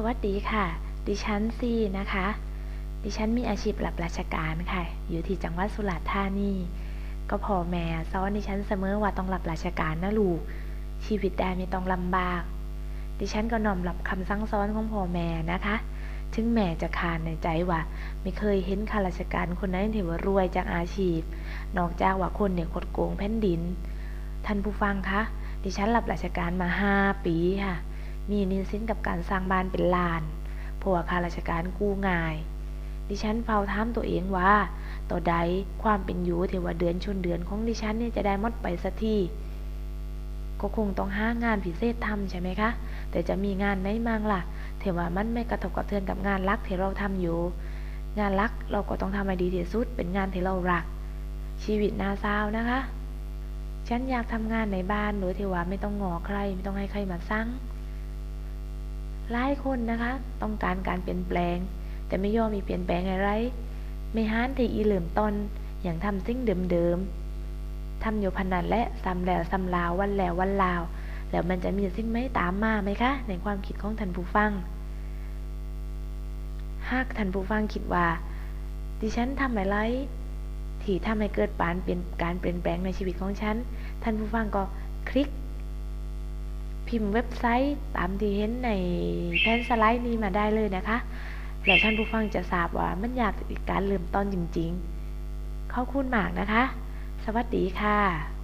สวัสดีค่ะ ดิฉันซีนะคะ ดิฉันมีอาชีพรับราชการค่ะ อยู่ที่จังหวัดสุราษฎร์ธานี ก็พ่อแม่สอนดิฉันเสมอว่าต้องรับราชการนะลูก ชีวิตได้ไม่ต้องลำบาก ดิฉันก็นอมรับคำสั่งสอนของพ่อแม่นะคะ ถึงแม่จะคานในใจว่า ไม่เคยเห็นข้าราชการคนไหนที่ว่ารวยจากอาชีพ นอกจากว่าคนเนี่ยคดโกงแผ่นดิน ท่านผู้ฟังคะ ดิฉันรับราชการมาห้าปีค่ะ มีนิสินกับการสร้างบ้านเป็นลานเพราะว่าข้าราชการกู้ง่าย ดิฉันเฝ้าถามตัวเองว่าต่อใดความเป็นอยู่เทว่าเดือนชนเดือนของดิฉันเนี่ยจะได้มดไปสักทีก็คงต้องหางานพิเศษทำใช่ไหมคะ แต่จะมีงานไหนมั่งล่ะเทว่ามันไม่กระทบกระเทือนกับงานรักที่เราทำอยู่ งานรักเราก็ต้องทำให้ดีที่สุดเป็นงานที่เรารัก ชีวิตน่าซานะคะ ฉันอยากทำงานในบ้านโดยที่ว่าไม่ต้องงอใครไม่ต้องให้ใครมาสั่ง หลายคนนะคะ ต้องการการเปลี่ยนแปลง แต่ไม่ยอมมีเปลี่ยนแปลงอะไร ไม่ห้านที่อีเหลิมต้นอย่างทำสิ่งเดิมๆทำอยู่พนันและซ้ำแล้วซ้ำลาววันแล้ววันลาว แล้วมันจะมีสิ่งไหมตามมาไหมคะ ในความคิดของท่านผู้ฟัง หากท่านผู้ฟังคิดว่า ดิฉันทำอะไรที่ทำให้เกิดปานเป็นการเปลี่ยนแปลงในชีวิตของฉัน ท่านผู้ฟังก็คลิก พิมพ์เว็บไซต์ตามที่เห็นในแผ่นสไลด์นี้มาได้เลยนะคะ แล้วท่านผู้ฟังจะทราบว่ามันอยากการเริ่มต้นจริงๆ ขอบคุณมากนะคะ สวัสดีค่ะ